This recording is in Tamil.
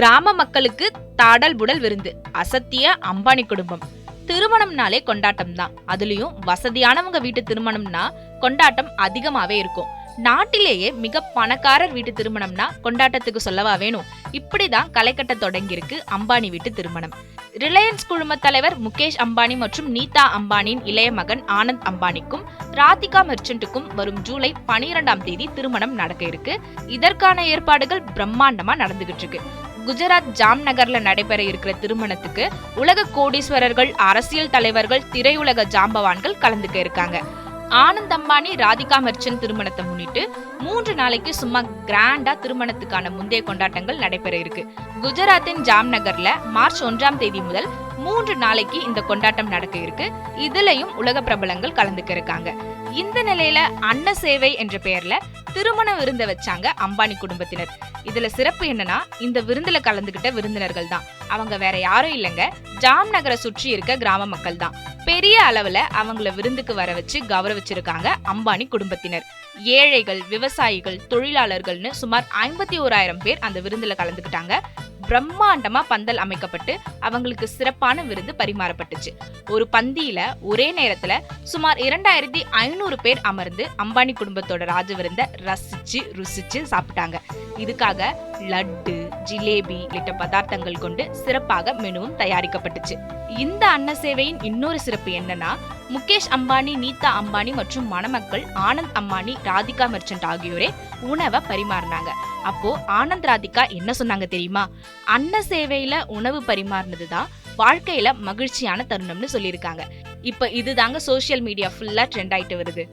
கிராம மக்களுக்கு தாடல் புடல் விருந்து அசத்திய அம்பானி குடும்பம். திருமணம்னாலே கொண்டாட்டம் தான் அதுலயும் வசதியானவங்க வீட்டு திருமணம்னா கொண்டாட்டம் அதிகமாவே இருக்கும். நாட்டிலேயே மிக பணக்காரர் வீட்டு திருமணம்னா கொண்டாட்டத்துக்கு சொல்லவா வேணும்? இப்படிதான் களை கட்ட தொடங்கியிருக்கு அம்பானி வீட்டு திருமணம். ரிலையன்ஸ் குழும தலைவர் முகேஷ் அம்பானி மற்றும் நீதா அம்பானியின் இளைய மகன் ஆனந்த் அம்பானிக்கும் ராதிகா மெர்ச்சன்ட்டுக்கும் வரும் ஜூலை பனிரெண்டாம் தேதி திருமணம் நடக்க இருக்கு. இதற்கான ஏற்பாடுகள் பிரம்மாண்டமா நடந்துகிட்டு இருக்கு. குஜராத் ஜாம்நகர்ல நடைபெற இருக்கிற திருமணத்துக்கு உலக கோடீஸ்வரர்கள் அரசியல் தலைவர்கள் திரையுலக ஜாம்பவான்கள் கலந்துக்க இருக்காங்க ஆனந்த் அம்பானி ராதிகா மர்ச்சன் திருமணத்தை முன்னிட்டு மூன்று நாளைக்கு சும்மா கிராண்டா திருமணத்துக்கான முந்தைய கொண்டாட்டங்கள் நடைபெற இருக்கு. குஜராத்தின் ஜாம்நகர்ல மார்ச் ஒன்றாம் தேதி முதல் மூன்று நாளைக்கு இந்த கொண்டாட்டம் நடக்க இருக்கு. இதுலயும் உலக பிரபலங்கள் கலந்துக்க இருக்காங்க. இந்த நிலையில அன்ன சேவை என்ற பெயர்ல திருமண விருந்த வச்சாங்க அம்பானி குடும்பத்தினர். இதுல சிறப்பு என்னன்னா இந்த விருந்துல கலந்துகிட்ட விருந்தினர்கள் தான். அவங்க வேற யாரும் இல்லைங்க. ஜாம் நகரை சுற்றி இருக்க கிராம மக்கள் தான். பெரிய அளவுல அவங்கள விருந்துக்கு வர வச்சு கௌரவிச்சிருக்காங்க அம்பானி குடும்பத்தினர். ஏழைகள் விவசாயிகள் தொழிலாளர்கள்னு சுமார் ஐம்பத்தி ஓராயிரம் பேர் அந்த விருந்துல கலந்துக்கிட்டாங்க. பிரம்மாண்டமா பந்தல் அமைக்கப்பட்டு அவங்களுக்கு சிறப்பான விருந்து பரிமாறப்பட்டுச்சு. ஒரு பந்தியில ஒரே நேரத்துல சுமார் இரண்டாயிரத்தி ஐநூறு பேர் அமர்ந்து அம்பானி குடும்பத்தோட ராஜ விருந்த ரசிச்சு ருசிச்சு சாப்பிட்டாங்க. இதுக்காக லட்டு ஜிலேபி உள்ளிட்ட பதார்த்தங்கள் கொண்டு சிறப்பாக மெனுவும் தயாரிக்கப்பட்டுச்சு. இந்த அன்ன சேவையின் இன்னொரு சிறப்பு என்னன்னா முகேஷ் அம்பானி நீதா அம்பானி மற்றும் மணமக்கள் ஆனந்த் அம்பானி ராதிகா மெர்ச்சன்ட் ஆகியோரே உணவை பரிமாறினாங்க. அப்போ ஆனந்த் ராதிகா என்ன சொன்னாங்க தெரியுமா? அன்ன சேவையில உணவு பரிமாறினது தான் வாழ்க்கையில மகிழ்ச்சியான தருணம்னு சொல்லியிருக்காங்க. இப்ப இதுதாங்க சோஷியல் மீடியா ஃபுல்லா ட்ரெண்ட் ஆயிட்டு வருது.